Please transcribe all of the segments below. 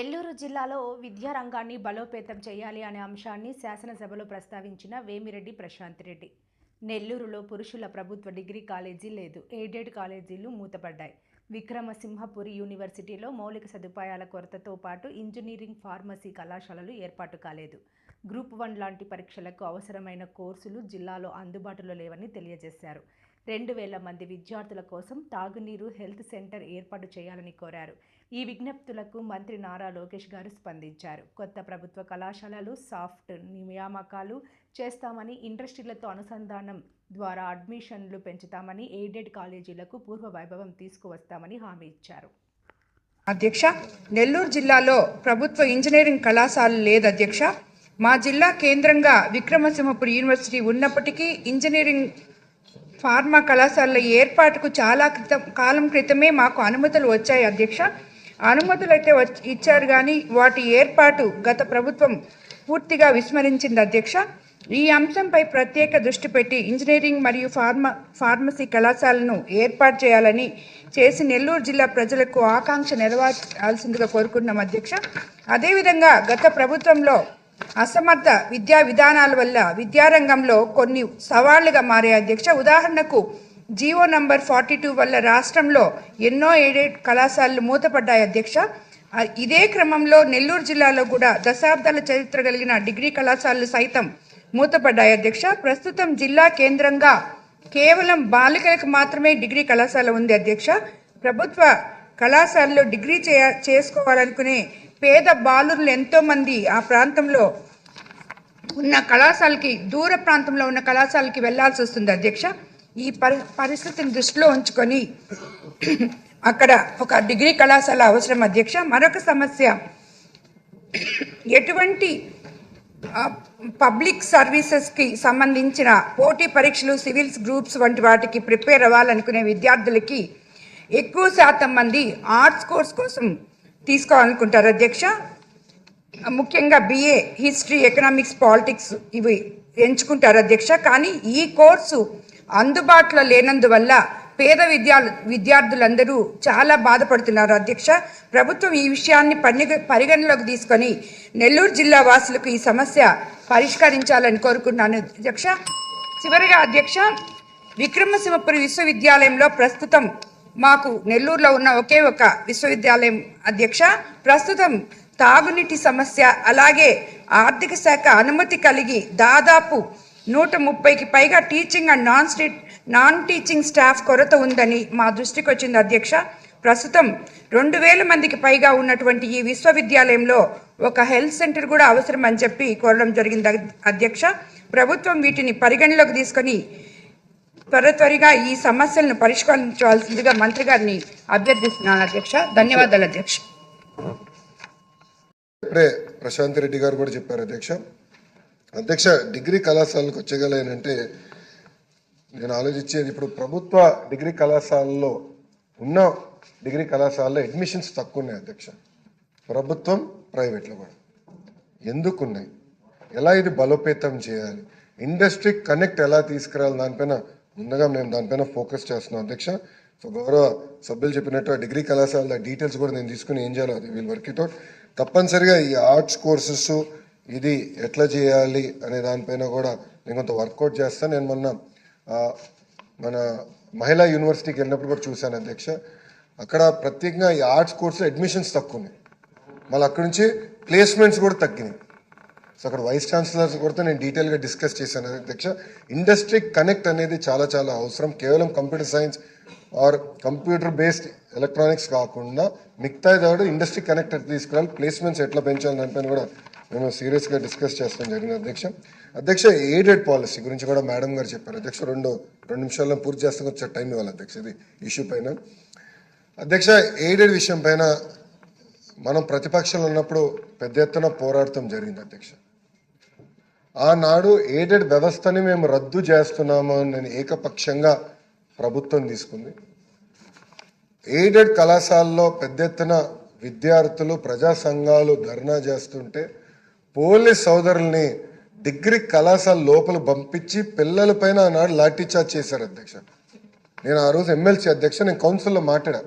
నెల్లూరు జిల్లాలో విద్యారంగాన్ని బలోపేతం చేయాలి అనే అంశాన్ని శాసనసభలో ప్రస్తావించిన వేమిరెడ్డి ప్రశాంత్ రెడ్డి. నెల్లూరులో పురుషుల ప్రభుత్వ డిగ్రీ కాలేజీ లేదు. ఎయిడెడ్ కాలేజీలు మూతపడ్డాయి. విక్రమసింహపురి యూనివర్సిటీలో మౌలిక సదుపాయాల కొరతతో పాటు ఇంజనీరింగ్ ఫార్మసీ కళాశాలలు ఏర్పాటు కాలేదు. గ్రూప్ వన్ లాంటి పరీక్షలకు అవసరమైన కోర్సులు జిల్లాలో అందుబాటులో లేవని తెలియజేశారు. రెండు వేల మంది విద్యార్థుల కోసం తాగునీరు హెల్త్ సెంటర్ ఏర్పాటు చేయాలని కోరారు. ఈ విజ్ఞప్తులకు మంత్రి నారా లోకేష్ గారు స్పందించారు. కొత్త ప్రభుత్వ కళాశాలలు సాఫ్ట్ నియామకాలు చేస్తామని ఇండస్ట్రీలతో అనుసంధానం ద్వారా అడ్మిషన్లు పెంచుతామని ఎయిడెడ్ కాలేజీలకు పూర్వ వైభవం తీసుకువస్తామని హామీ ఇచ్చారు. అధ్యక్ష నెల్లూరు జిల్లాలో ప్రభుత్వ ఇంజనీరింగ్ కళాశాల లేదు అధ్యక్ష. మా జిల్లా కేంద్రంగా విక్రమసింహపురి యూనివర్సిటీ ఉన్నప్పటికీ ఇంజనీరింగ్ ఫార్మా కళాశాలల ఏర్పాటుకు చాలా క్రితం కాలం క్రితమే మాకు అనుమతులు వచ్చాయి అధ్యక్ష. అనుమతులు అయితే ఇచ్చారు కానీ వాటి ఏర్పాటు గత ప్రభుత్వం పూర్తిగా విస్మరించింది అధ్యక్ష. ఈ అంశంపై ప్రత్యేక దృష్టి పెట్టి ఇంజనీరింగ్ మరియు ఫార్మా ఫార్మసీ కళాశాలను ఏర్పాటు చేయాలని చేసి నెల్లూరు జిల్లా ప్రజలకు ఆకాంక్ష నెరవేర్చాల్సిందిగా కోరుకుంటున్నాం అధ్యక్ష. అదేవిధంగా గత ప్రభుత్వంలో అసమర్థ విద్యా విధానాల వల్ల విద్యారంగంలో కొన్ని సవాళ్ళుగా మారే అధ్యక్ష. ఉదాహరణకు జీవో నంబర్ ఫార్టీ టూ వల్ల రాష్ట్రంలో ఎన్నో ఎయిడెడ్ కళాశాలలు మూతపడ్డాయి అధ్యక్ష. ఇదే క్రమంలో నెల్లూరు జిల్లాలో కూడా దశాబ్దాల చరిత్ర కలిగిన డిగ్రీ కళాశాలలు సైతం మూతపడ్డాయి అధ్యక్ష. ప్రస్తుతం జిల్లా కేంద్రంగా కేవలం బాలికలకు మాత్రమే డిగ్రీ కళాశాల ఉంది అధ్యక్ష. ప్రభుత్వ కళాశాలలో డిగ్రీ చేయ చేసుకోవాలనుకునే పేద బాలురులు ఎంతోమంది ఆ ప్రాంతంలో ఉన్న కళాశాలకి దూర ప్రాంతంలో ఉన్న కళాశాలకి వెళ్ళాల్సి వస్తుంది అధ్యక్ష. ఈ పరి పరిస్థితిని దృష్టిలో ఉంచుకొని అక్కడ ఒక డిగ్రీ కళాశాల అవసరం అధ్యక్ష. మరొక సమస్య ఎటువంటి పబ్లిక్ సర్వీసెస్కి సంబంధించిన పోటీ పరీక్షలు సివిల్స్ గ్రూప్స్ వంటి వాటికి ప్రిపేర్ అవ్వాలనుకునే విద్యార్థులకి ఎక్కువ శాతం మంది ఆర్ట్స్ కోర్స్ కోసం తీసుకోవాలనుకుంటారు అధ్యక్ష. ముఖ్యంగా బిఏ హిస్టరీ ఎకనామిక్స్ పాలిటిక్స్ ఇవి ఎంచుకుంటారు అధ్యక్ష. కానీ ఈ కోర్సు అందుబాటులో లేనందువల్ల పేద విద్యా విద్యార్థులందరూ చాలా బాధపడుతున్నారు అధ్యక్ష. ప్రభుత్వం ఈ విషయాన్ని పరిగ పరిగణలోకి తీసుకొని నెల్లూరు జిల్లా వాసులకు ఈ సమస్య పరిష్కరించాలని కోరుకుంటున్నాను అధ్యక్ష. చివరిగా అధ్యక్ష విక్రమసింహపురి విశ్వవిద్యాలయంలో ప్రస్తుతం మాకు నెల్లూరులో ఉన్న ఒకే ఒక విశ్వవిద్యాలయం అధ్యక్ష. ప్రస్తుతం తాగునీటి సమస్య అలాగే ఆర్థిక శాఖ అనుమతి కలిగి దాదాపు నూట ముప్పైకి పైగా teaching and non state non teaching staff కొరత ఉందని మా దృష్టికి వచ్చింది అధ్యక్ష. ప్రస్తుతం రెండు వేల మందికి పైగా ఉన్నటువంటి ఈ విశ్వవిద్యాలయంలో ఒక హెల్త్ సెంటర్ కూడా అవసరం అని చెప్పి కోరడం జరిగింది అధ్యక్ష. ప్రభుత్వం వీటిని పరిగణలోకి తీసుకొని త్వర త్వరగా ఈ సమస్యలను పరిష్కరించవలసిందిగా మంత్రి గారిని అభ్యర్థిస్తున్నాను అధ్యక్ష. ధన్యవాదాలు అధ్యక్ష. ఇప్పుడే ప్రశాంత్ రెడ్డి గారు కూడా చెప్పారు అధ్యక్ష. అధ్యక్ష డిగ్రీ కళాశాలకు వచ్చేగలేనంటే నేను ఆలోచించేది ఇప్పుడు ప్రభుత్వ డిగ్రీ కళాశాలలో ఉన్న డిగ్రీ కళాశాలలో అడ్మిషన్స్ తక్కువ ఉన్నాయి అధ్యక్ష. ప్రభుత్వం ప్రైవేట్లో కూడా. ఎందుకు ఉన్నాయి ఎలా ఇది బలోపేతం చేయాలి? ఇండస్ట్రీ కనెక్ట్ ఎలా తీసుకురావాలి దానిపైన ముందుగా నేను దానిపైన ఫోకస్ చేస్తున్నాను అధ్యక్ష. సో గౌరవ సభ్యులు చెప్పినట్టు ఆ డిగ్రీ కళాశాల డీటెయిల్స్ కూడా నేను తీసుకుని ఏం చేయాలో అది వీళ్ళు వర్క్ ఇట్ అవుట్ తప్పనిసరిగా ఈ ఆర్ట్స్ కోర్సెస్ ఇది ఎట్లా చేయాలి అనే దానిపైన కూడా నేను కొంత వర్కౌట్ చేస్తాను. నేను మొన్న మన మహిళా యూనివర్సిటీకి వెళ్ళినప్పుడు కూడా చూశాను అధ్యక్ష. అక్కడ ప్రత్యేకంగా ఈ ఆర్ట్స్ కోర్సులో అడ్మిషన్స్ తక్కువ ఉన్నాయి. మళ్ళీ అక్కడి నుంచి ప్లేస్మెంట్స్ కూడా తగ్గినాయి. సో అక్కడ వైస్ ఛాన్సలర్స్ కూడా నేను డీటెయిల్గా డిస్కస్ చేశాను. అధ్యక్ష ఇండస్ట్రీ కనెక్ట్ అనేది చాలా చాలా అవసరం. కేవలం computer science or computer based electronics కాకుండా మిగతా దాడు ఇండస్ట్రీ కనెక్ట్ తీసుకురావాలి ప్లేస్మెంట్స్ ఎట్లా పెంచాలి దానిపైన కూడా మేము సీరియస్గా డిస్కస్ చేస్తాం జరిగింది అధ్యక్ష. అధ్యక్ష ఎయిడెడ్ పాలసీ గురించి కూడా మేడం గారు చెప్పారు. అధ్యక్ష రెండు రెండు నిమిషాల్లో పూర్తి చేస్తాం. కొంచెం టైం ఇవ్వాలి అధ్యక్ష ఇది ఇష్యూ పైన. అధ్యక్ష ఎయిడెడ్ విషయం పైన మనం ప్రతిపక్షంలో ఉన్నప్పుడు పెద్ద ఎత్తున పోరాడటం జరిగింది అధ్యక్ష. ఆనాడు ఎయిడెడ్ వ్యవస్థని మేము రద్దు చేస్తున్నాము అని నేను ఏకపక్షంగా ప్రభుత్వం తీసుకుంది. ఎయిడెడ్ కళాశాలలో పెద్ద ఎత్తున విద్యార్థులు ప్రజా సంఘాలు ధర్నా చేస్తుంటే పోలీస్ సోదరుల్ని డిగ్రీ కళాశాల లోపల పంపించి పిల్లల పైన ఆనాడు లాఠీచార్జ్ చేశారు అధ్యక్ష. నేను ఆ రోజు ఎమ్మెల్సీ అధ్యక్ష నేను కౌన్సిల్లో మాట్లాడా.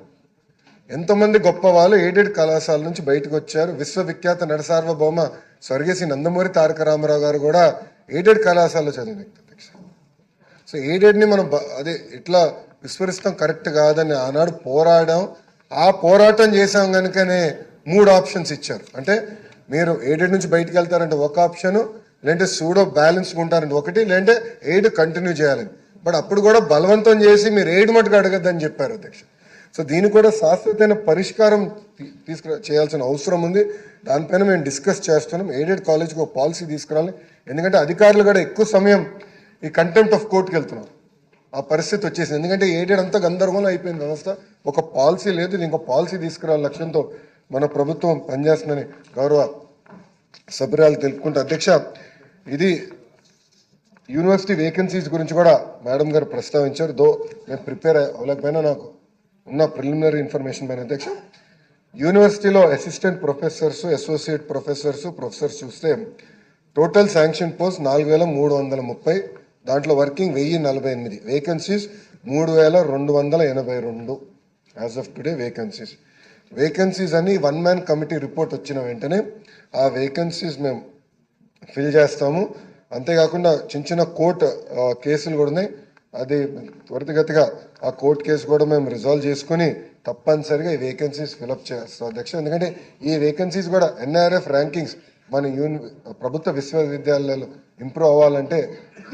ఎంతోమంది గొప్ప వాళ్ళు ఎయిడెడ్ కళాశాల నుంచి బయటకు వచ్చారు. విశ్వవిఖ్యాత నడసార్వభౌమ స్వర్గేసి నందమూరి తారక రామారావు గారు కూడా ఎయిడెడ్ కళాశాలలో చదివిన అధ్యక్ష. సో ఎయిడెడ్ని మనం బ- అదే ఇట్లా విస్మరిస్తాం కరెక్ట్ కాదని ఆనాడు పోరాడాం. ఆ పోరాటం చేసాం కనుకనే మూడు ఆప్షన్స్ ఇచ్చారు. అంటే మీరు ఎయిడెడ్ నుంచి బయటకు వెళ్తారంటే ఒక ఆప్షన్ లేదంటే సూడో బ్యాలెన్స్ ఉంటారంటే ఒకటి లేదంటే ఎయిడ్ కంటిన్యూ చేయాలని బట్ అప్పుడు కూడా బలవంతం చేసి మీరు ఎయిడ్ మటుకు అడగద్దని చెప్పారు అధ్యక్ష. సో దీనికి కూడా శాశ్వతమైన పరిష్కారం తీ- చేయాల్సిన అవసరం ఉంది. దానిపైన మేము డిస్కస్ చేస్తున్నాం. ఎయిడెడ్ కాలేజ్కి ఒక పాలసీ తీసుకురావాలి ఎందుకంటే అధికారులు కూడా ఎక్కువ సమయం ఈ కంటెంప్ట్ ఆఫ్ కోర్టుకి వెళ్తున్నారు. ఆ పరిస్థితి వచ్చేసింది. ఎందుకంటే ఎయిడెడ్ అంతా గందరగోళం అయిపోయింది వ్యవస్థ. ఒక పాలసీ లేదు. దీనికి ఇంకో పాలసీ తీసుకురావాలి లక్ష్యంతో మన ప్రభుత్వం పనిచేస్తుందని గౌరవ సభ్యురాలు తెలుపుకుంటూ అధ్యక్ష ఇది యూనివర్సిటీ వేకెన్సీస్ గురించి కూడా మేడం గారు ప్రస్తావించారు. దో నేను ప్రిపేర్ అవ్వలేకపోయినా నాకు. ఉన్న ప్రిలిమినరీ ఇన్ఫర్మేషన్ పైన అధ్యక్ష యూనివర్సిటీలో assistant professors associate professors professors చూస్తే టోటల్ శాంక్షన్ పోస్ట్ నాలుగు వేల మూడు వందల ముప్పై దాంట్లో వర్కింగ్ వెయ్యి నలభై ఎనిమిది. వేకెన్సీస్ మూడు వేల రెండు వందల ఎనభై రెండు as of today vacancies vacancies అని వన్ మ్యాన్ కమిటీ రిపోర్ట్ వచ్చిన వెంటనే ఆ వేకెన్సీస్ మేము ఫిల్ చేస్తాము. అంతేకాకుండా చిన్న చిన్న కోర్టు కేసులు కూడా ఉన్నాయి. అది త్వరితగతిగా ఆ కోర్టు కేసు కూడా మేము రిజాల్వ్ చేసుకుని తప్పనిసరిగా ఈ వేకెన్సీస్ ఫిలప్ చేస్తాం అధ్యక్ష. ఎందుకంటే ఈ వేకెన్సీస్ కూడా ఎన్ఆర్ఎఫ్ ర్యాంకింగ్స్ మన యూని ప్రభుత్వ విశ్వవిద్యాలయాలు ఇంప్రూవ్ అవ్వాలంటే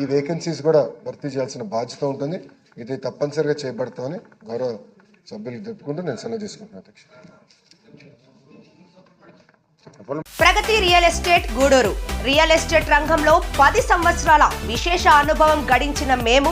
ఈ వేకెన్సీస్ కూడా భర్తీ చేయాల్సిన బాధ్యత ఉంటుంది. ఇది తప్పనిసరిగా చేపడతామని గౌరవ సభ్యులకు చెప్పుకుంటూ నేను సెలవు తీసుకుంటున్నాను అధ్యక్ష. Pragati real estate Gudur. Real estate రంగంలో పది సంవత్సరాల విశేష అనుభవం గడించిన మేము